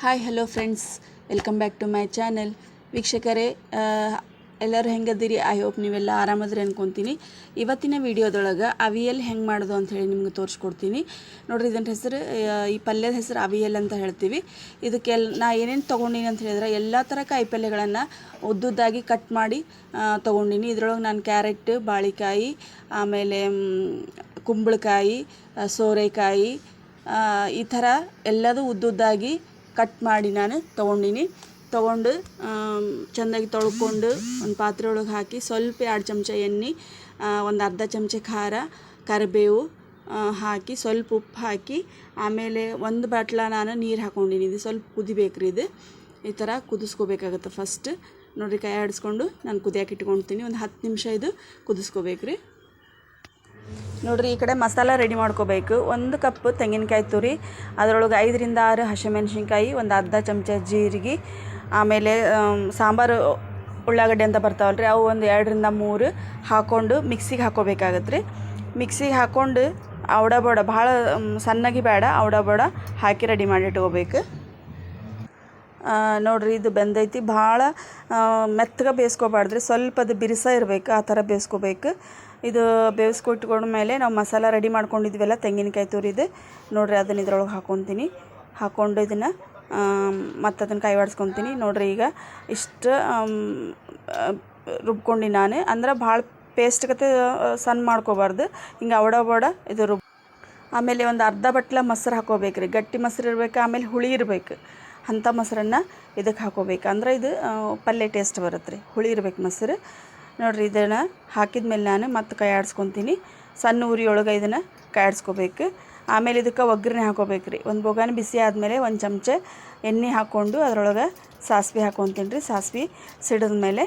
Hi hello friends welcome back to my channel ವೀಕ್ಷಕರೇ ಎಲ್ಲರೂ ಹೆಂಗದಿರಿ I hope ನೀವೆಲ್ಲ ಆರಾಮದ್ರಿ ಅನ್ಕೊತೀನಿ. ಇವತ್ತಿನ ವಿಡಿಯೋದೊಳಗೆ ಅವಿಯಲ್ ಹೆಂಗೆ ಮಾಡೋದು ಅಂತ ಹೇಳಿ ನಿಮ್ಗೆ ತೋರಿಸ್ಕೊಡ್ತೀನಿ. ನೋಡಿರಿ ಇದನ್ನ ಹೆಸರು ಈ ಪಲ್ಯದ ಹೆಸರು ಅವಿಯಲ್ ಅಂತ ಹೇಳ್ತೀವಿ. ಇದಕ್ಕೆಲ್, ನಾ ಏನೇನು ತೊಗೊಂಡಿನಿ ಅಂತ ಹೇಳಿದ್ರೆ, ಎಲ್ಲ ಥರ ಕಾಯಿಪಲ್ಯಗಳನ್ನು ಉದ್ದುದ್ದಾಗಿ ಕಟ್ ಮಾಡಿ ತೊಗೊಂಡಿನಿ. ಇದ್ರೊಳಗೆ ನಾನು ಕ್ಯಾರೆಟ್, ಬಾಳಿಕಾಯಿ, ಆಮೇಲೆ ಕುಂಬಳಕಾಯಿ ಸೋರೆಕಾಯಿ ಈ ಥರ ಎಲ್ಲದೂ ಉದ್ದುದ್ದಾಗಿ ಕಟ್ ಮಾಡಿ ನಾನು ತೊಗೊಂಡಿನಿ. ತೊಗೊಂಡು ಚೆಂದಾಗಿ ತೊಳ್ಕೊಂಡು ಒಂದು ಪಾತ್ರೆ ಒಳಗೆ ಹಾಕಿ ಸ್ವಲ್ಪ ಎರಡು ಚಮಚ ಎಣ್ಣೆ ಒಂದು ಅರ್ಧ ಚಮಚ ಖಾರ, ಕರಿಬೇವು ಹಾಕಿ ಸ್ವಲ್ಪ ಉಪ್ಪು ಹಾಕಿ ಆಮೇಲೆ ಒಂದು ಬಾಟ್ಲ ನಾನು ನೀರು ಹಾಕೊಂಡಿನಿ. ಇದು ಸ್ವಲ್ಪ ಕುದಿಬೇಕ್ರಿ ಇದು. ಈ ಥರ ಕುದಿಸ್ಕೋಬೇಕಾಗತ್ತೆ ಫಸ್ಟ್ ನೋಡಿರಿ ಕೈ ಆಡಿಸ್ಕೊಂಡು ನಾನು ಕುದಿಯಾಕಿಟ್ಕೊಳ್ತೀನಿ ಒಂದು ಹತ್ತು ನಿಮಿಷ ಇದು ಕುದಿಸ್ಕೋಬೇಕ್ರಿ. ನೋಡ್ರಿ ಈ ಕಡೆ ಮಸಾಲ ರೆಡಿ ಮಾಡ್ಕೋಬೇಕು. ಒಂದು ಕಪ್ ತೆಂಗಿನಕಾಯಿ ತುರಿ ಅದರೊಳಗೆ ಐದರಿಂದ ಆರು ಹಸಿಮೆಣ್ಸಿನ್ಕಾಯಿ ಒಂದು ಅರ್ಧ ಚಮಚ ಜೀರಿಗೆ ಆಮೇಲೆ ಆಮ್, ಸಾಂಬಾರು ಉಳ್ಳಾಗಡ್ಡೆ ಅಂತ ಬರ್ತಾವಲ್ರಿ ಅವು ಒಂದು ಎರಡರಿಂದ ಮೂರು ಹಾಕ್ಕೊಂಡು ಮಿಕ್ಸಿಗೆ ಹಾಕೋಬೇಕಾಗತ್ತೆ ರೀ ಮಿಕ್ಸಿಗೆ ಹಾಕ್ಕೊಂಡು ಅವಡ ಭಾಳ ಸಣ್ಣಗೆ ಬೇಡ ಅವಡ ಬಡ ಹಾಕಿ ರೆಡಿ ಮಾಡಿ ಇಟ್ಕೋಬೇಕು. ನೋಡ್ರಿ ಇದು ಬೆಂದೈತಿ. ಭಾಳ ಮೆತ್ತಗೆ ಬೇಯಿಸ್ಕೋಬಾರ್ದ್ರಿ. ಸ್ವಲ್ಪ ಅದು ಬಿರುಸ ಇರಬೇಕು, ಆ ಥರ ಬೇಯಿಸ್ಕೋಬೇಕು. ಇದು ಬೇಯಿಸ್ಕೊಟ್ಕೊಂಡ್ಮೇಲೆ ನಾವು ಮಸಾಲ ರೆಡಿ ಮಾಡ್ಕೊಂಡಿದ್ವಲ್ಲ, ತೆಂಗಿನಕಾಯಿ ತುರಿದು. ನೋಡ್ರಿ ಅದನ್ನು ಇದ್ರೊಳಗೆ ಹಾಕ್ಕೊತೀನಿ ಹಾಕ್ಕೊಂಡು ಇದನ್ನು ಮತ್ತು ಅದನ್ನು ಕೈ ಬಾಡಿಸ್ಕೊತೀನಿ ನೋಡ್ರಿ ಈಗ ಇಷ್ಟು ರುಬ್ಕೊಂಡು ನಾನು. ಅಂದ್ರೆ ಭಾಳ ಪೇಸ್ಟ್ ಕತೆ ಸಣ್ಣ ಮಾಡ್ಕೋಬಾರ್ದು. ಹಿಂಗೆ ಅವಡ ಬಡ ಇದು ರುಬ್ ಆಮೇಲೆ ಒಂದು ಅರ್ಧ ಬಟ್ಲ ಮೊಸರು ಹಾಕೋಬೇಕು ರೀ ಗಟ್ಟಿ ಮೊಸರು ಇರಬೇಕು, ಆಮೇಲೆ ಹುಳಿ ಇರಬೇಕು. ಅಂಥ ಮೊಸರನ್ನು ಇದಕ್ಕೆ ಹಾಕೋಬೇಕು. ಅಂದ್ರೆ ಇದು ಪಲ್ಯ ಟೇಸ್ಟ್ ಬರುತ್ತೆ ರೀ. ಹುಳಿ ಇರ್ಬೇಕು ಮೊಸರು. ನೋಡಿರಿ ಇದನ್ನು ಹಾಕಿದ ಮೇಲೆ ನಾನು ಮತ್ತೆ ಕೈ ಸಣ್ಣ ಉರಿಯೊಳಗೆ ಇದನ್ನು ಕೈ ಆಡಿಸ್ಕೋಬೇಕು ಆಮೇಲೆ ಇದಕ್ಕೆ ಒಗ್ಗರಣೆ ಹಾಕೋಬೇಕು ರೀ. ಒಂದು ಬೋಗಾನ ಬಿಸಿ ಆದಮೇಲೆ ಒಂದು ಚಮಚ ಎಣ್ಣೆ ಹಾಕ್ಕೊಂಡು ಅದರೊಳಗೆ ಸಾಸಿವೆ ಹಾಕ್ಕೊತೀನಿ ರೀ. ಸಾಸಿವೆ ಸಿಡಿದ ಮೇಲೆ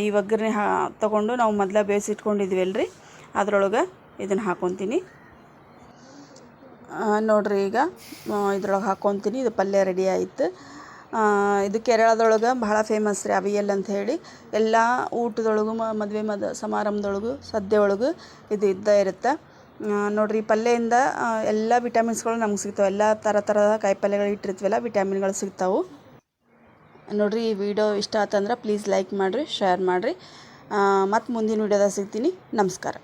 ಈ ಒಗ್ಗರಣೆ ಹಾ ತೊಗೊಂಡು ನಾವು ಮೊದಲ ಬೇಯಿಸಿಟ್ಕೊಂಡಿದ್ವಲ್ರಿ ಅದರೊಳಗೆ ಇದನ್ನು ಹಾಕ್ಕೊತೀನಿ ಆ, ನೋಡ್ರಿ ಈಗ ಇದ್ರೊಳಗೆ ಹಾಕ್ಕೊತೀನಿ ಇದು ಪಲ್ಯ ರೆಡಿ ಆಯಿತು. ಇದು ಕೇರಳದೊಳಗೆ ಭಾಳ ಫೇಮಸ್ ರೀ ಅವಿಯಲ್ ಅಂತ ಹೇಳಿ. ಎಲ್ಲ ಊಟದೊಳಗು ಮದುವೆ ಮದ ಸಮಾರಂಭದೊಳಗು ಸದ್ಯ ಒಳಗು ಇದು ಇದ್ದೇ ಇರುತ್ತೆ. ನೋಡಿರಿ ಆ, ಎಲ್ಲ ವಿಟಮಿನ್ಸ್ಗಳು ನಮ್ಗೆ ಸಿಗ್ತಾವೆ. ಎಲ್ಲ ಥರ ಥರದ ಕಾಯಿ ಪಲ್ಯಗಳು ಇಟ್ಟಿರ್ತೀವಲ್ಲ ವಿಟಮಿನ್ಗಳು ಸಿಗ್ತಾವೆ. ನೋಡಿರಿ ಈ ವಿಡಿಯೋ ಇಷ್ಟ ಆತಂದ್ರೆ ಪ್ಲೀಸ್ ಲೈಕ್ ಮಾಡಿರಿ ಶೇರ್ ಮಾಡಿರಿ. ಮತ್ತು ಮುಂದಿನ ವಿಡಿಯೋದಾಗ ಸಿಗ್ತೀನಿ. ನಮಸ್ಕಾರ.